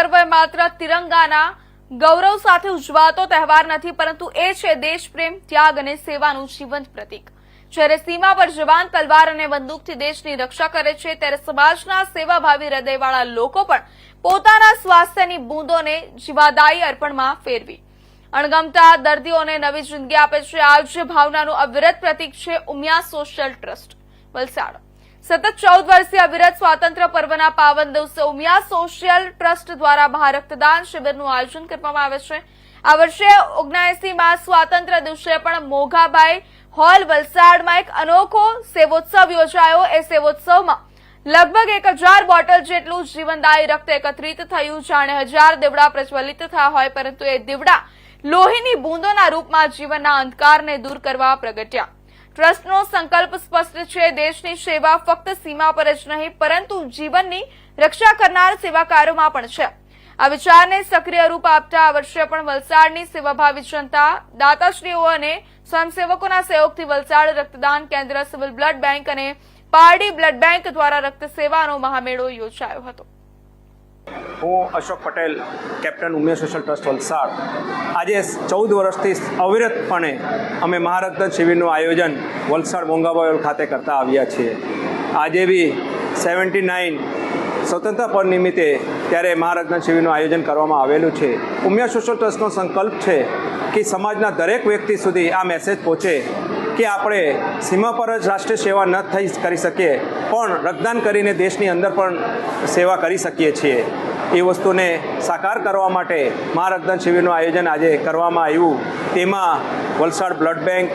પર્વ માત્ર તિરંગાના ગૌરવ સાથે ઉજવાતો તહેવાર નથી, પરંતુ એ છે દેશપ્રેમ ત્યાગ અને સેવાનું જીવંત પ્રતીક. જ્યારે સીમા પર જવાન તલવાર અને બંદૂકથી દેશની રક્ષા કરે છે, ત્યારે સમાજના સેવાભાવી હૃદયવાળા લોકો પણ પોતાના સ્વાસ્થ્યની બૂંદોને જીવાદાયી અર્પણમાં ફેરવી. અણગમતા દર્દીઓને નવી જિંદગી આપે છે. આ જ ભાવનાનું અવિરત પ્રતીક છે ઉમિયા સોશિયલ ટ્રસ્ટ વલસાડ. સતત ચૌદ વર્ષથી અવિરત સ્વાતંત્ર્ય પર્વના પાવન દિવસે ઉમિયા સોશિયલ ટ્રસ્ટ દ્વારા મહા રક્તદાન શિબિરનું આયોજન કરવામાં આવે છે. આ વર્ષે ઓગણસીમાં સ્વાતંત્ર્ય દિવસે પણ મોઘાભાઈ હોલ વલસાડમાં એક અનોખો સેવોત્સવ યોજાયો. એ સેવોત્સવમાં લગભગ એક હજાર બોટલ જેટલું જીવનદાયી રક્ત એકત્રિત થયું. જાણે હજાર દીવડા પ્રજ્વલિત થયા હોય, પરંતુ એ દીવડા લોહીની બૂંદોના રૂપમાં જીવનના અંધકારને દૂર કરવા પ્રગટ્યા. ટ્રસ્ટનો સંકલ્પ સ્પષ્ટ છે. દેશની સેવા ફક્ત સીમા પર જ નહીં, પરંતુ જીવનની રક્ષા કરનાર સેવાકારોમાં પણ છે. આ વિચારને સક્રિય રૂપ આપતા આ વર્ષે પણ વલસાડની સેવાભાવી જનતા, દાતાશ્રીઓ અને સ્વયંસેવકોના સહયોગથી વલસાડ રક્તદાન કેન્દ્ર સિવિલ બ્લડ બેંક અને પારડી બ્લડ બેંક દ્વારા રક્ત સેવાનો મહામેળો યોજાયો હતો. હું Ashok Patel, captain Umiya social trust Valsad. આજે ચૌદ વર્ષથી અવિરતપણે અમે મહારક્તદાન શિબિરનું આયોજન વલસાડ મોંઘાબાયોલ ખાતે કરતા આવ્યા છીએ. આજે બી સેવન્ટી નાઇન સ્વતંત્ર પર નિમિત્તે ત્યારે મહારક્તદાન શિબિરનું આયોજન કરવામાં આવેલું છે. ઉમિયા સોશિયલ ટ્રસ્ટનો સંકલ્પ છે કે સમાજના દરેક વ્યક્તિ સુધી આ મેસેજ પહોંચે. કે આપણે સીમા પર જ રાષ્ટ્રીય સેવા ન થઈ કરી શકીએ, પણ રક્તદાન કરીને દેશની અંદર પણ સેવા કરી શકીએ છીએ. એ વસ્તુને સાકાર કરવા માટે મા રક્તદાન શિબિરનું આયોજન આજે કરવામાં આવ્યું. તેમાં Valsad blood bank,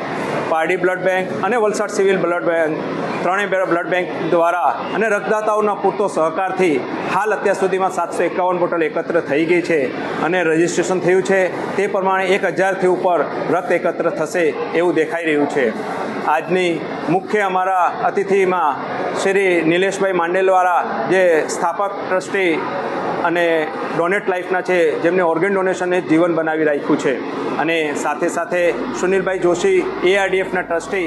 Pardi blood bank અને વલસાડ સિવિલ બ્લડ બેંક, ત્રણેય બ્લડ બેંક દ્વારા અને રક્તદાતાઓના પૂરતો સહકારથી હાલ અત્યાર સુધીમાં સાતસો એકાવન બોટલ એકત્ર થઈ ગઈ છે અને રજિસ્ટ્રેશન થયું છે. તે પ્રમાણે એક હજારથી ઉપર રક્ત એકત્ર થશે એવું દેખાઈ રહ્યું છે. આજની મુખ્ય અમારા અતિથિમાં શ્રી નિલેશભાઈ માંડેલવાળા, જે સ્થાપક ટ્રસ્ટી અને ડોનેટ લાઈફના છે, જેમને ઓર્ગન ડોનેશનને જીવન બનાવી રાખ્યું છે. અને સાથે સાથે સુનિલભાઈ જોશી એઆરડીએફના ટ્રસ્ટી